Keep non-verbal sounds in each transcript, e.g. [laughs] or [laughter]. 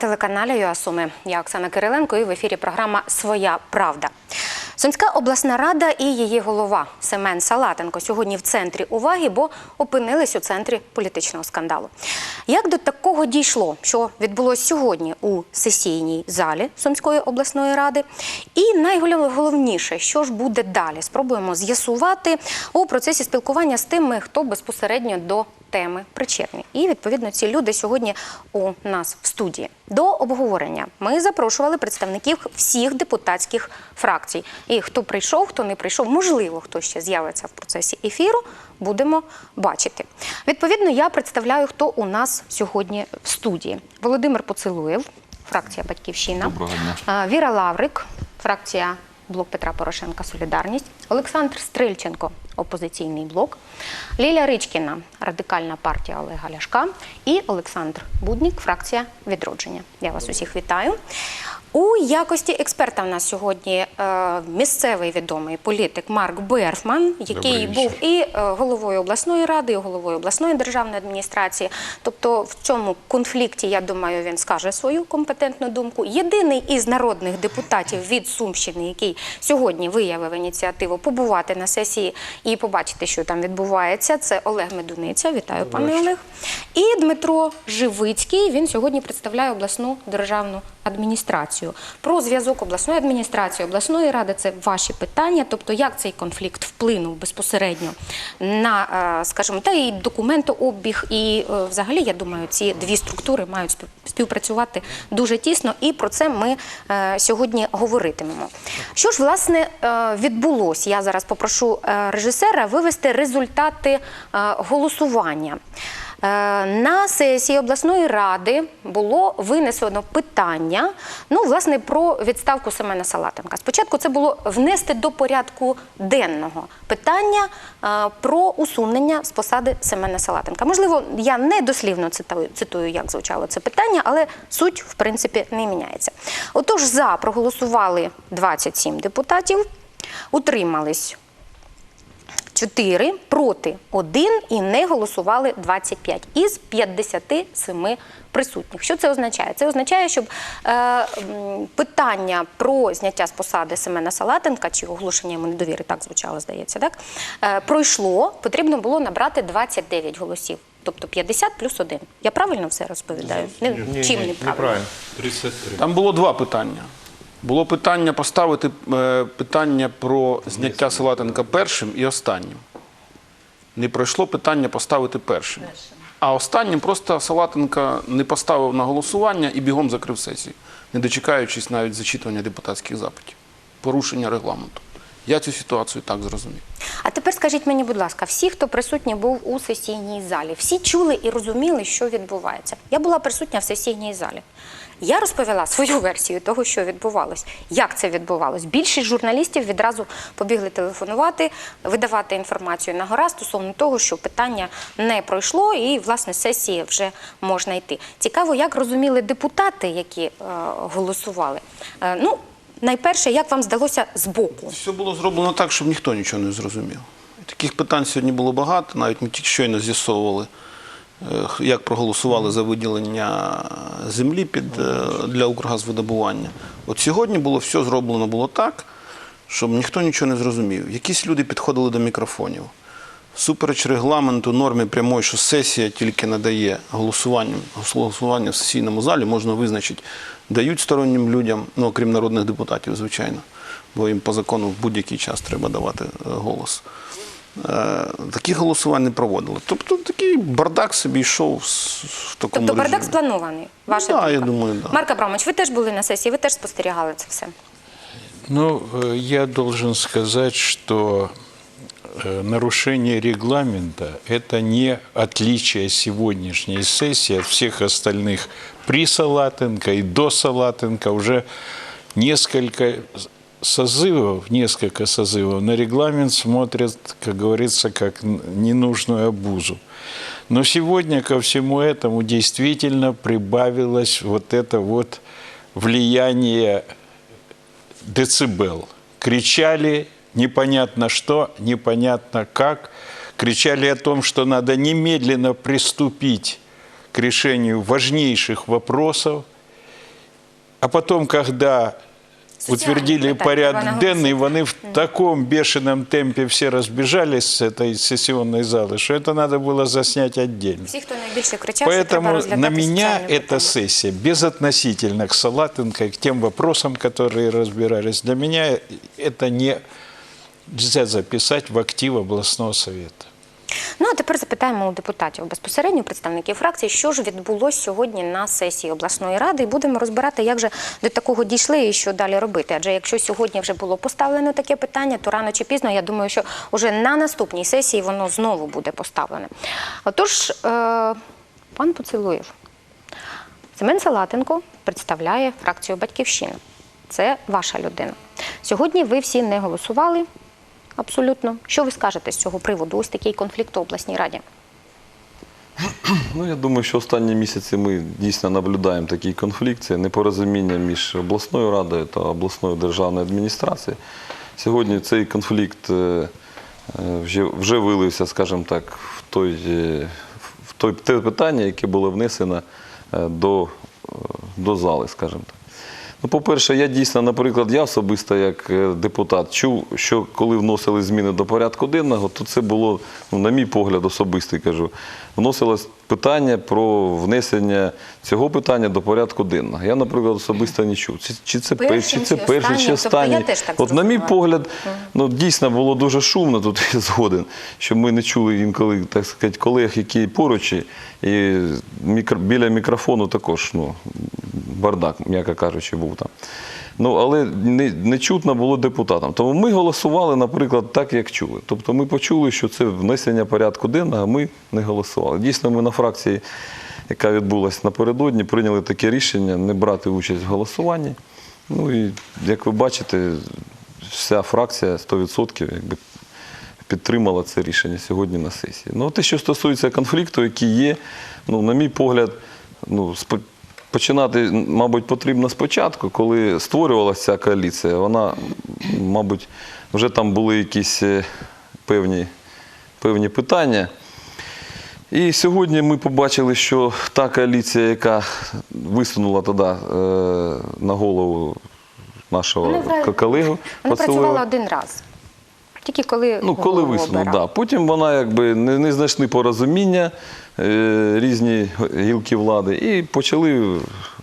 на телеканалі ЮАСуми. Я Оксана Кириленко і в ефірі програма Своя правда. Сумська обласна рада і її голова Семен Салатенко сьогодні в центрі уваги, бо опинились у центрі політичного скандалу. Як до такого дійшло, що відбулося сьогодні у сесійній залі Сумської обласної ради? І найголовніше, що ж буде далі, спробуємо з'ясувати у процесі спілкування з тими, хто безпосередньо до теми причетні. І відповідно ці люди сьогодні у нас в студії. До обговорення ми запрошували представників всіх депутатських фракцій. І хто прийшов, хто не прийшов, можливо, хто ще з'явиться в процесі ефіру, будемо бачити. Відповідно, я представляю, хто у нас сьогодні в студії. Володимир Поцелуєв, фракція Батьківщина, Доброго дня. Віра Лаврик, фракція Блок Петра Порошенка. Солідарність, Олександр Стрильченко, опозиційний блок, Ліля Ричкіна, радикальна партія Олега Ляшка. І Олександр Буднік, фракція Відродження. Я вас усіх вітаю. У якості експерта в нас сьогодні е, місцевий відомий політик Марк Берфман, який був і е, головою обласної ради, і головою обласної державної адміністрації. Тобто в цьому конфлікті, я думаю, він скаже свою компетентну думку. Єдиний із народних депутатів від Сумщини, який сьогодні виявив ініціативу побувати на сесії і побачити, що там відбувається, це Олег Медуниця. Вітаю, пане Олег. І Дмитро Живицький. Він сьогодні представляє обласну державну адміністрацію. Про зв'язок обласної адміністрації, обласної ради це ваші питання. Тобто, як цей конфлікт вплинув безпосередньо на, е, скажімо, та і документообіг, і е, взагалі, я думаю, ці дві структури мають спів- співпрацювати дуже тісно, і про це ми е, сьогодні говоритимемо. Що ж власне відбулося? Я зараз попрошу режисера вивести результати голосування. Е, На сесії обласної ради було винесено питання, ну, власне, про відставку Семена Салатенка. Спочатку це було внести до порядку денного питання е, про усунення з посади Семена Салатенка. Можливо, я не дослівно цитую, як звучало це питання, але суть, в принципі, не міняється. Отож, за проголосували 27 депутатів, утримались 4, проти 1 і не голосували 25 із 57 присутніх. Що це означає? Це означає, щоб е, питання про зняття з посади Семена Салатенка чи оголошення йому недовіри, так звучало, здається, так е, пройшло, потрібно було набрати 29 голосів. Тобто 50 плюс 1. Я правильно все розповідаю? Не, чим не правильно? 33. Там було два питання. Було питання поставити е, питання про зняття Салатенка першим і останнім. Не пройшло питання поставити першим. А останнім просто Салатенка не поставив на голосування і бігом закрив сесію, не дочекаючись навіть зачитування депутатських запитів. Порушення регламенту. Я цю ситуацію так зрозумів. А тепер скажіть мені, будь ласка, всі, хто присутній був у сесійній залі, всі чули і розуміли, що відбувається. Я була присутня в сесійній залі. Я розповіла свою версію того, що відбувалось, як це відбувалось. Більшість журналістів відразу побігли телефонувати, видавати інформацію на гора стосовно того, що питання не пройшло, і власне сесії вже можна йти. Цікаво, як розуміли депутати, які е, голосували. Е, ну, найперше, як вам здалося збоку? Все було зроблено так, щоб ніхто нічого не зрозумів. Таких питань сьогодні було багато. Навіть ми тільки щойно з'ясовували, як проголосували за виділення землі під, е, для Укргазвидобування. От сьогодні було все зроблено було так, щоб ніхто нічого не зрозумів. Якісь люди підходили до мікрофонів. Супереч регламенту нормі прямої, що сесія тільки надає голосування, голосування в сесійному залі, можна визначити, дають стороннім людям, ну окрім народних депутатів, звичайно, бо їм по закону в будь-який час треба давати е, голос. Е, Такі голосувань не проводили. Тобто такий бардак собі йшов с- в такому Тобто бардак режимі. спланований. Ваша Ну, да, думка? я думаю, да. Марк Абрамович, ви теж були на сесії, ви теж спостерігали це все. Ну, э, я должен сказать, что э, нарушение регламента – это не отличие сегодняшней сессии от всех остальных при Салатенко и до Салатенко. Уже несколько созывов, несколько созывов на регламент смотрят, как говорится, как ненужную обузу. Но сегодня ко всему этому действительно прибавилось вот это вот влияние децибел. Кричали непонятно что, непонятно как. Кричали о том, что надо немедленно приступить к решению важнейших вопросов. А потом, когда утвердили питання, порядок Івана денний, Гусака. они в таком бешеном темпе все разбежались с этой сессионной залы, что это надо было заснять отдельно. Всі, хто найбільше кричав, що треба Поэтому розглядати на меня соціальні эта питання. сессия безотносительно к Салатенко, к тем вопросам, которые разбирались, для меня это не нельзя записать в актив областного совета. Ну а тепер запитаємо у депутатів безпосередньо представників фракції, що ж відбулося сьогодні на сесії обласної ради, і будемо розбирати, як же до такого дійшли і що далі робити. Адже якщо сьогодні вже було поставлено таке питання, то рано чи пізно я думаю, що вже на наступній сесії воно знову буде поставлене. Отож, е, пан Поцілуєв, Семен Салатенко представляє фракцію Батьківщина. Це ваша людина. Сьогодні ви всі не голосували. Абсолютно. Що ви скажете з цього приводу? Ось такий конфлікт у обласній раді. Ну, я думаю, що останні місяці ми дійсно наблюдаємо такий конфлікт. Це непорозуміння між обласною радою та обласною державною адміністрацією. Сьогодні цей конфлікт е, е, вже, вже вилився, скажімо так, в той, е, в той те питання, яке було внесено до, до зали, скажімо так. Ну, по-перше, я дійсно, наприклад, я особисто як е, депутат чув, що коли вносили зміни до порядку денного, то це було, ну, на мій погляд, особистий кажу, вносилось питання про внесення цього питання до порядку денного. Я, наприклад, особисто не чув. Чи, чи це перший, чи це перший, чи останнім? Тобто От на мій погляд, ну дійсно було дуже шумно тут [laughs] я згоден, що ми не чули інколи, так сказати, колег, які поруч, і- і мікро, біля мікрофону також ну, бардак, м'яко кажучи, був там. Ну, але не, не чутно було депутатам. Тому ми голосували, наприклад, так, як чули. Тобто ми почули, що це внесення порядку денного, а ми не голосували. Дійсно, ми на фракції, яка відбулася напередодні, прийняли таке рішення не брати участь в голосуванні. Ну і як ви бачите, вся фракція 100% якби підтримала це рішення сьогодні на сесії. Ну, те, що стосується конфлікту, який є, ну, на мій погляд, ну, починати, мабуть, потрібно спочатку, коли створювалася ця коаліція, вона, мабуть, вже там були якісь е, певні, певні питання. І сьогодні ми побачили, що та коаліція, яка висунула тоді е, на голову нашого колегу, Вона працювала один раз. Тільки коли Ну, коли висунув, да. Потім вона якби не, не знайшли порозуміння е, різні гілки влади і почали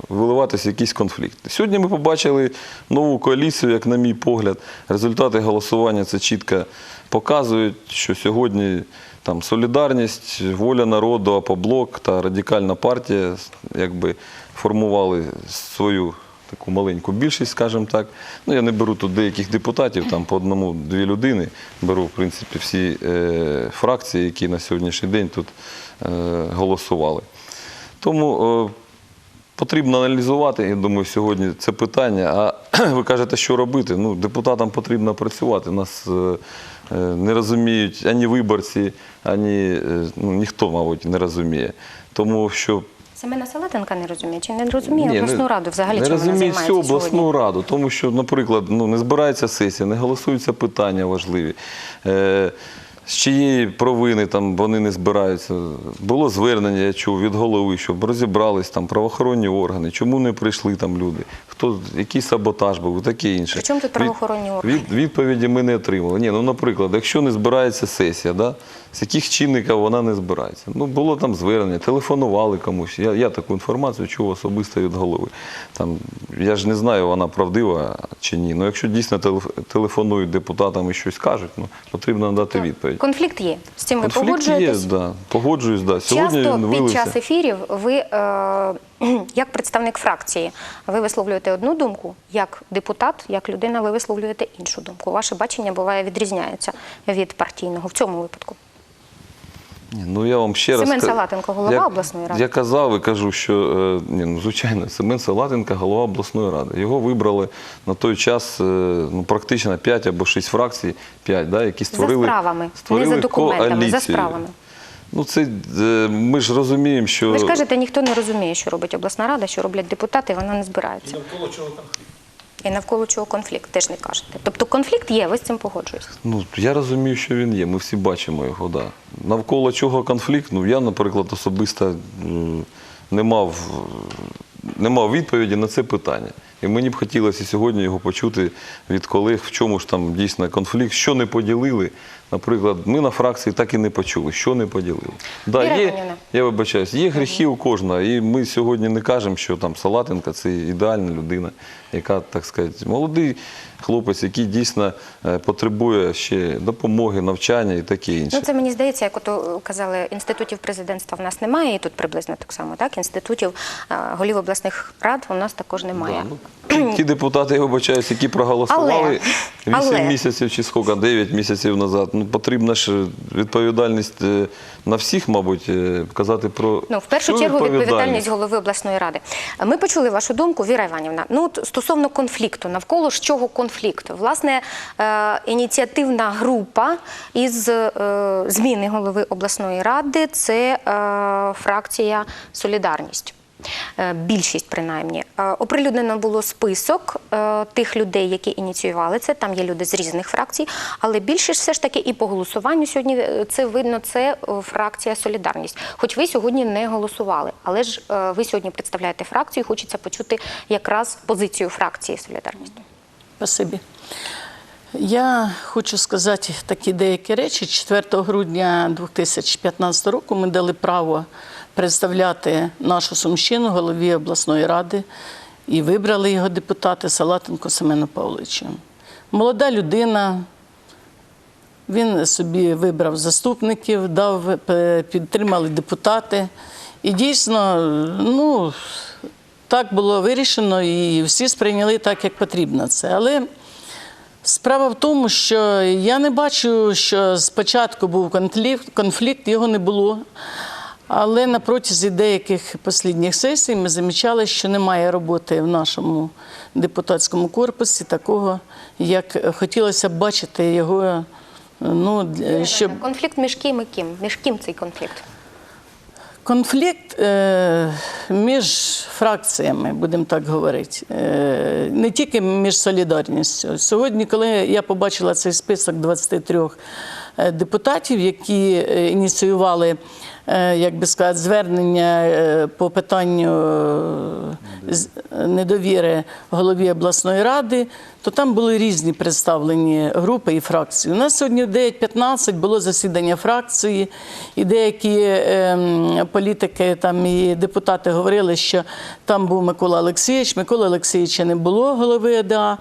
виливатися якісь конфлікти. Сьогодні ми побачили нову коаліцію, як на мій погляд. Результати голосування це чітко показують, що сьогодні там солідарність, воля народу, АПОБЛОК та радикальна партія якби формували свою таку маленьку більшість, скажімо так. Ну, я не беру тут деяких депутатів, там по одному-дві людини. Беру, в принципі, всі е, фракції, які на сьогоднішній день тут е, голосували. Тому е, потрібно аналізувати, я думаю, сьогодні це питання. А [clears throat] ви кажете, що робити? Ну, депутатам потрібно працювати. Нас е, е, не розуміють ані виборці, ані е, ну, ніхто, мабуть, не розуміє. Тому що Семена Салатенка не розуміє, чи не розуміє ні, обласну не- раду взагалі, не займається всю обласну сьогодні? раду, тому що, наприклад, ну, не збирається сесія, не голосуються питання важливі. Е, з чиєї провини там вони не збираються. Було звернення, я чув від голови, щоб розібрались там правоохоронні органи, чому не прийшли там люди, хто який саботаж був, таке інше. Чому тут правоохоронні органи? Від, відповіді ми не отримали. Ні, ну, наприклад, якщо не збирається сесія, да, з яких чинників вона не збирається? Ну, було там звернення, телефонували комусь. Я, я таку інформацію чув особисто від голови. Там, я ж не знаю, вона правдива чи ні. Ну, якщо дійсно телеф- телефонують депутатам і щось кажуть, ну, потрібно надати відповідь. Конфлікт є. З цим ви Конфлікт є, да, погоджуюсь, да. Сьогодні Часто він під вилився. час ефірів ви, е, [clears throat] як представник фракції, ви висловлюєте одну думку, як депутат, як людина, ви висловлюєте іншу думку. Ваше бачення буває відрізняється від партійного в цьому випадку. Ні, Ну я вам ще Семен раз ка- Салатенко, голова я, обласної ради. Я казав і кажу, що е, ні, ну, звичайно, Семен Салатенко голова обласної ради. Його вибрали на той час е, ну, практично 5 або 6 фракцій, 5, да, які створили, за справами, створили не за документами, за коаліцію. справами. Ну це е, ми ж розуміємо, що Ви ж кажете, ніхто не розуміє, що робить обласна рада, що роблять депутати, і вона не збирається. І навколо чого конфлікт, теж не кажете. Тобто конфлікт є, ви з цим погоджуєтесь. Ну, я розумію, що він є. Ми всі бачимо його. Да. Навколо чого конфлікт? Ну, я, наприклад, особисто е, не мав не мав відповіді на це питання. І мені б хотілося сьогодні його почути від колег, в чому ж там дійсно конфлікт, що не поділили. Наприклад, ми на фракції так і не почули, що не поділили. Да, є, я вибачаюсь, є гріхи у кожного, і ми сьогодні не кажемо, що там Салатенка це ідеальна людина, яка, так сказати, молодий хлопець, який дійсно е, потребує ще допомоги, навчання і таке інше. Ну, це мені здається, як ото казали, інститутів президентства в нас немає, і тут приблизно так само, так? Інститутів е, голів обласних рад у нас також немає. Да, ну, ті депутати, я вибачаюсь, які проголосували Але- 8 але- місяців чи скільки, 9 місяців назад. Ну, потрібна ж відповідальність е, на всіх, мабуть, е, казати про Ну, в першу чергу, відповідальність голови обласної ради. Ми почули вашу думку, Віра Іванівна. Ну, от стосовно конфлікту, навколо ж чого конфлікту? Власне, е, ініціативна група із е, зміни голови обласної ради це е, фракція Солідарність. Е, Більшість, принаймні, Е, оприлюднено було список е, тих людей, які ініціювали це. Там є люди з різних фракцій, але більшість все ж таки і по голосуванню сьогодні це видно. Це фракція Солідарність. Хоч ви сьогодні не голосували, але ж ви сьогодні представляєте фракцію. і Хочеться почути якраз позицію фракції Солідарність. Спасибі. Я хочу сказати такі деякі речі. 4 грудня 2015 року ми дали право представляти нашу Сумщину голові обласної ради і вибрали його депутати Салатенко Семену Павловича. Молода людина, він собі вибрав заступників, дав, е, підтримали депутати. І дійсно, ну, так було вирішено, і всі сприйняли так, як потрібно це. Але справа в тому, що я не бачу, що спочатку був конфлікт, конфлікт його не було. Але на протязі деяких послідніх сесій ми замічали, що немає роботи в нашому депутатському корпусі такого, як хотілося б бачити його. Ну, щоб Конфлікт між ким і ким? Між ким цей конфлікт? Конфлікт е, між фракціями, будемо так говорити, е, не тільки між солідарністю. Сьогодні, коли я побачила цей список 23 е, депутатів, які е, ініціювали, е, як би сказати, звернення е, по питанню е, недовіри голові обласної ради, то там були різні представлені групи і фракції. У нас сьогодні в 9.15 було засідання фракції, і деякі ем, політики там і депутати говорили, що там був Микола Олексійович. Микола Олексійовича не було голови ОДА,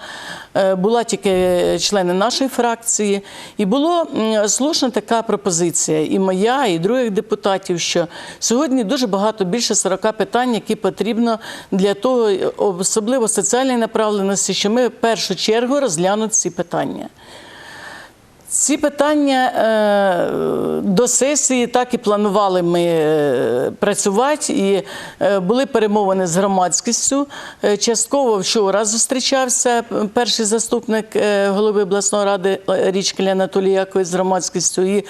е, була тільки члени нашої фракції. І була слушна така пропозиція, і моя, і других депутатів, що сьогодні дуже багато, більше 40 питань, які потрібно для того, особливо соціальної направленості, що ми в чергу розглянути ці питання. Ці питання е, до сесії так і планували ми е, працювати, і е, були перемовини з громадськістю. Частково вчора зустрічався перший заступник голови обласної ради Річкеля Анатолій Якович з громадськістю. І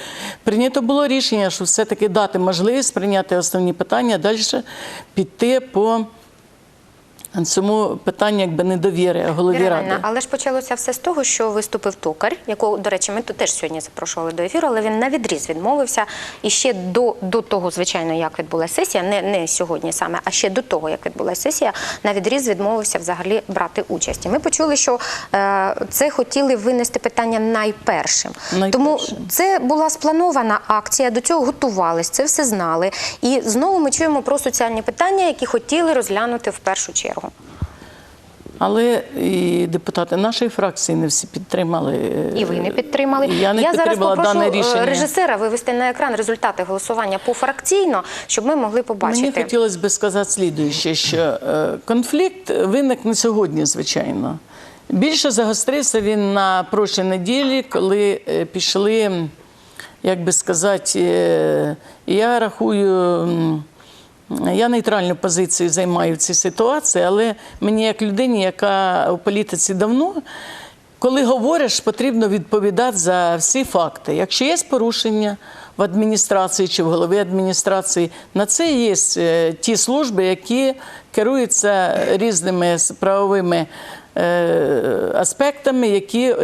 прийнято було рішення, що все-таки дати можливість прийняти основні питання, далі піти по цьому питанню якби недовіри голові Віра ради. Але ж почалося все з того, що виступив токар, якого, до речі, ми тут теж сьогодні запрошували до ефіру, але він на відріз відмовився. І ще до, до того, звичайно, як відбулася сесія, не, не сьогодні саме, а ще до того, як відбулася сесія, на відріз відмовився взагалі брати участь. І ми почули, що е, це хотіли винести питання найпершим. Найпершим. Тому це була спланована акція, до цього готувались, це все знали. І знову ми чуємо про соціальні питання, які хотіли розглянути в першу чергу. Але і депутати нашої фракції не всі підтримали. е, І ви не підтримали. Я не зараз підтримала попрошу дане е, рішення. режисера вивести на екран результати голосування пофракційно, щоб ми могли побачити. Мені хотілося б сказати слідуюче, що е, конфлікт виник не сьогодні, звичайно. Більше загострився він на прошлій неділі, коли пішли, як би сказати, я рахую. Я нейтральну позицію займаю в цій ситуації, але мені, як людині, яка у політиці давно, коли говориш, потрібно відповідати за всі факти. Якщо є порушення в адміністрації чи в голові адміністрації, на це є е, ті служби, які керуються різними правовими аспектами, які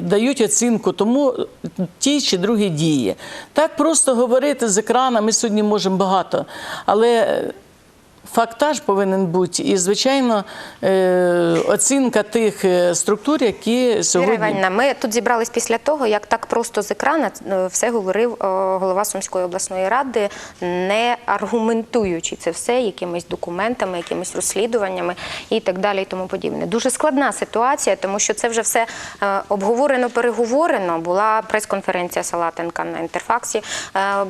дають оцінку тому ті чи другі дії. Так просто говорити з екрана ми сьогодні можемо багато, але фактаж повинен бути і, звичайно, е, оцінка тих е, структур, які Віра сьогодні. Іванівна, ми тут зібрались після того, як так просто з екрана е, все говорив голова Сумської обласної ради, не аргументуючи це все якимись документами, якимись розслідуваннями і так далі, і тому подібне. Дуже складна ситуація, тому що це вже все обговорено, переговорено. Була прес-конференція Салатенка на інтерфаксі.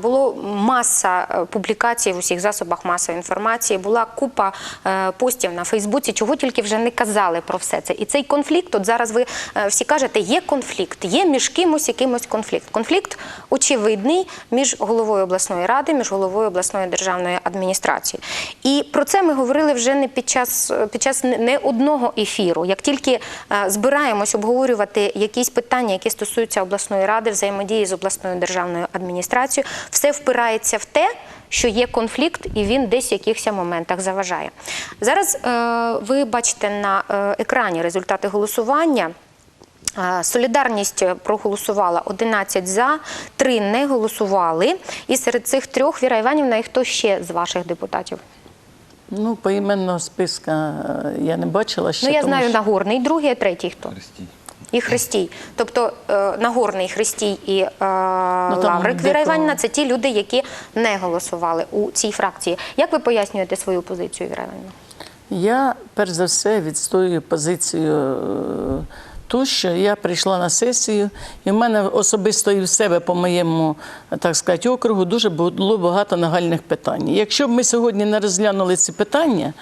Було маса публікацій в усіх засобах масової інформації. Була купа е, постів на Фейсбуці, чого тільки вже не казали про все це. І цей конфлікт, от зараз ви е, всі кажете, є конфлікт, є між кимось якимось конфлікт. Конфлікт очевидний між головою обласної ради, між головою обласної державної адміністрації. І про це ми говорили вже не під час під час не- одного ефіру. Як тільки е, збираємось обговорювати якісь питання, які стосуються обласної ради, взаємодії з обласною державною адміністрацією, все впирається в те, що є конфлікт, і він десь в якихось моментах заважає. Зараз е, ви бачите на е, екрані результати голосування. Е, Солідарність проголосувала 11 за, 3 не голосували. І серед цих трьох Віра Іванівна, і хто ще з ваших депутатів? Ну, поіменного списка я не бачила ще. ну, я тому знаю що- Нагорний, другий, а третій хто? І Христій. Тобто е, Нагорний, Христій і е, Ну, Лаврик Віра Іванівна це ті люди, які не голосували у цій фракції. Як ви пояснюєте свою позицію, Віра Іванівна? Я перш за все відстоюю позицію е, ту, що я прийшла на сесію, і в мене особисто і в себе по моєму, так сказати, округу дуже було багато нагальних питань. Якщо б ми сьогодні не розглянули ці питання.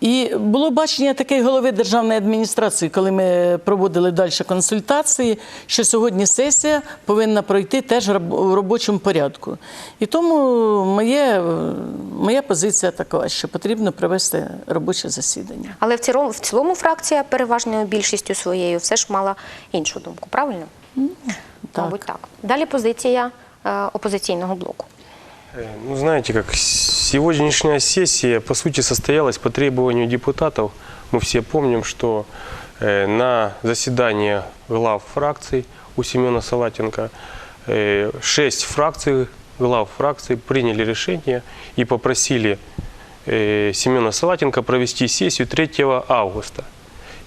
І було бачення такої голови державної адміністрації, коли ми проводили далі консультації, що сьогодні сесія повинна пройти теж в робочому порядку. І тому моє, моя позиція така, що потрібно провести робоче засідання. Але в цілому, в цілому фракція переважною більшістю своєю все ж мала іншу думку, правильно? так. Мабуть, так. Далі позиція е, опозиційного блоку. Э, Ну, знаете, как сегодняшняя сессия, по сути, состоялась по требованию депутатов. Мы все помним, что э, на заседание глав фракций у Семена Салатенко э, шесть фракций, глав фракций приняли решение и попросили Семена Салатенко провести сессию 3 августа.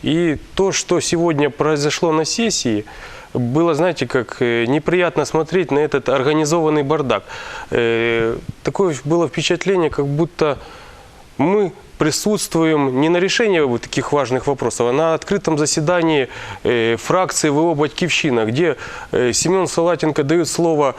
И то, что сегодня произошло на сессии, было, знаете, как э, неприятно смотреть на этот организованный бардак. Э, Такое было впечатление, как будто мы присутствуем не на решении таких важных вопросов, а на открытом заседании э, фракции ВО «Батькивщина», где Семен Салатенко дает слово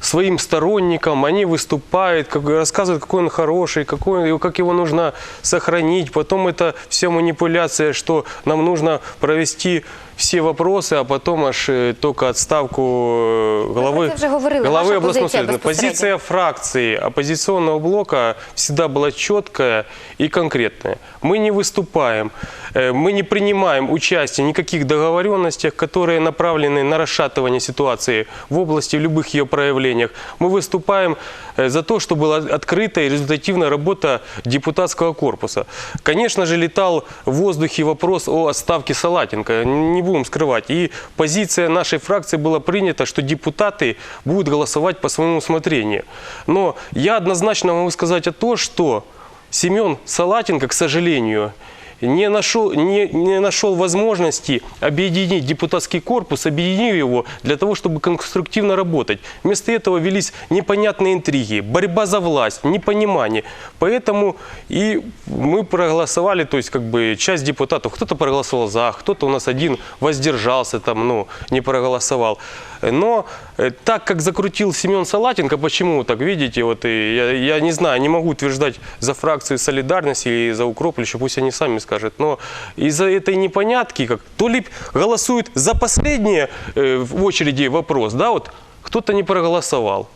своим сторонникам, они выступают, рассказывают, какой он хороший, какой, как его нужно сохранить. Потом это вся манипуляция, что нам нужно провести все вопросы, а потом аж э, только отставку э, главы, про це вже говорили. главы областного совета. Позиция фракции оппозиционного блока всегда была четкая и конкретная. Мы не выступаем, э, мы не принимаем участие в никаких договоренностях, которые направлены на расшатывание ситуации в области, в любых ее проявлениях. Мы выступаем за то, чтобы была открытая и результативная работа депутатского корпуса. Конечно же, летал в воздухе вопрос о отставке Салатенко, не будем скрывать. И позиция нашей фракции была принята, что депутаты будут голосовать по своему усмотрению. Но я однозначно могу сказать о том, что Семен Салатенко, к сожалению, не нашел, не, не нашел возможности объединить депутатский корпус, объединив его для того, чтобы конструктивно работать. Вместо этого велись непонятные интриги, борьба за власть, непонимание. Поэтому и мы проголосовали, то есть как бы часть депутатов, кто-то проголосовал за, кто-то у нас один воздержался, там, ну, не проголосовал. Но э, так как закрутил Семен Салатенко, почему так, видите, вот и я, я не знаю, не могу утверждать за фракцию «Солидарность» или за «Укроплющу», пусть они сами скажут, но из-за этой непонятки, как то ли голосуют за последнее э, в очереди вопрос, да, вот кто-то не проголосовал,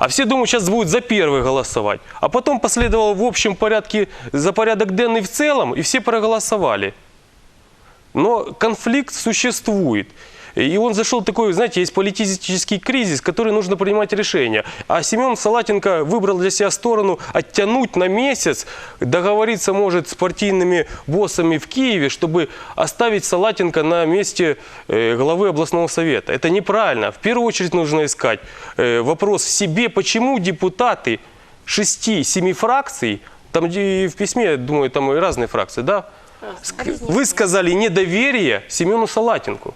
а все думают, сейчас будут за первый голосовать. А потом последовал в общем порядке за порядок денный в целом, и все проголосовали. Но конфликт существует. И он зашел такой, знаете, есть политический кризис, который нужно принимать решения. А Семен Салатенко выбрал для себя сторону оттянуть на месяц, договориться может с партийными боссами в Киеве, чтобы оставить Салатенко на месте э, главы областного совета. Это неправильно. В первую очередь нужно искать э, вопрос в себе, почему депутаты шести-семи фракций Там где и в письме, думаю, там и разные фракции, да? Ск- Вы сказали недоверие Семену Салатенку.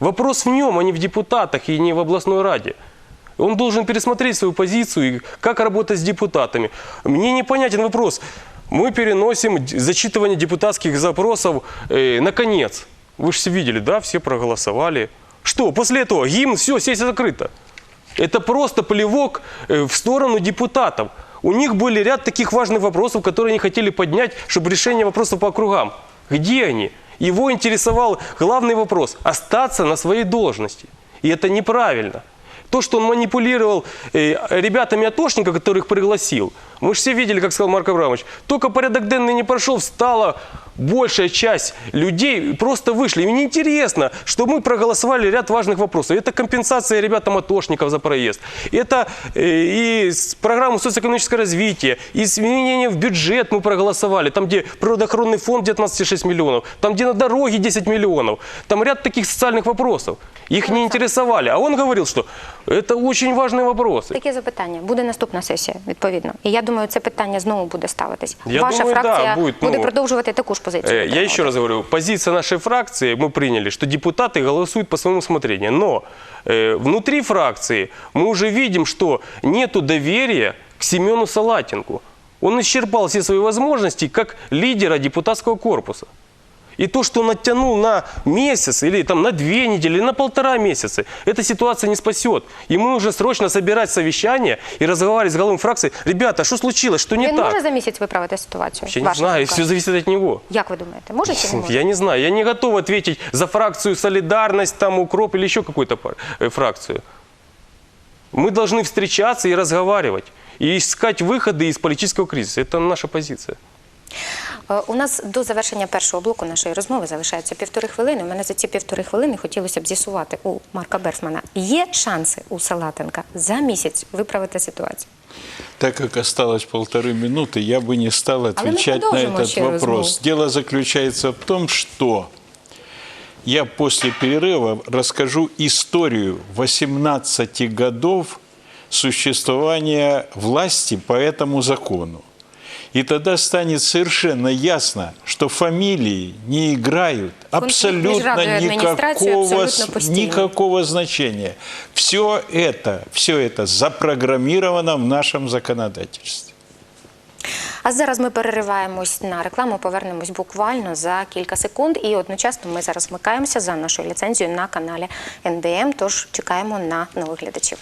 Вопрос в нем, а не в депутатах и не в областной раде. Он должен пересмотреть свою позицию, и как работать с депутатами. Мне непонятен вопрос. Мы переносим зачитывание депутатских запросов э, на конец. Вы же все видели, да? Все проголосовали. Что, после этого гимн, все, сессия закрыта. Это просто плевок э, в сторону депутатов. У них были ряд таких важных вопросов, которые они хотели поднять, чтобы решение вопросов по округам. Где они? Его интересовал главный вопрос – остаться на своей должности. И это неправильно. То, что он манипулировал э, ребятами атошника, которых пригласил, мы же все видели, как сказал Марк Абрамович, только порядок денный не прошел, встала большая часть людей, просто вышли. Им неинтересно, что мы проголосовали ряд важных вопросов. Это компенсация ребятам атошников за проезд, это э, и программу социоэкономического развития, и изменения в бюджет мы проголосовали, там, где природоохранный фонд 19,6 миллионов, там, где на дороге 10 миллионов, там ряд таких социальных вопросов. Их не интересовали. А он говорил, что это очень важные вопросы. Таке запитання. Буде наступна сесія, відповідно. І я думаю, це питання знову буде ставитись. Я Ваша думаю, да, фракція будет, ну, буде продовжувати таку ж позицію. Э, Я еще раз говорю, позиция нашей фракции, мы приняли, что депутаты голосуют по своему усмотрению. Но э, внутри фракции мы уже видим, что нет доверия к Семену Салатенку. Он исчерпал все свои возможности как лидера депутатского корпуса. И то, что он оттянул на месяц, или там на две недели, или на полтора месяца, эта ситуация не спасет. Ему нужно срочно собирать совещание и разговаривать с головой фракции. Ребята, что случилось, что не Він так? може за місяць виправити ситуацію? Я не Ваша знаю, думка? все зависит от него. Як ви думаєте, може чи не може? Я не знаю, я не готов ответить за фракцию «Солидарность», там, «Укроп» или еще какую-то пар- э, фракцию. Мы должны встречаться и разговаривать, и искать выходы из политического кризиса. Это наша позиция. Е, У нас до завершення першого блоку нашої розмови залишається півтори хвилини. У мене за ці півтори хвилини хотілося б з'ясувати у Марка Берсмана, є шанси у Салатенка за місяць виправити ситуацію? Так как осталось полторы минуты, я бы не стал мы отвечать на продолжим этот вообще вопрос. разговор. Дело заключается в том, что я после перерыва расскажу историю 18 годов существования власти по этому закону. И тогда станет совершенно ясно, что фамилии не играют абсолютно межрядной администрации никакого, абсолютно с- постельной. никакого значения. Все это, все это запрограммировано в нашем законодательстве. А зараз ми перериваємось на рекламу, повернемось буквально за кілька секунд. І одночасно ми зараз вмикаємося за нашою ліцензією на каналі НДМ. Тож чекаємо на нових глядачів.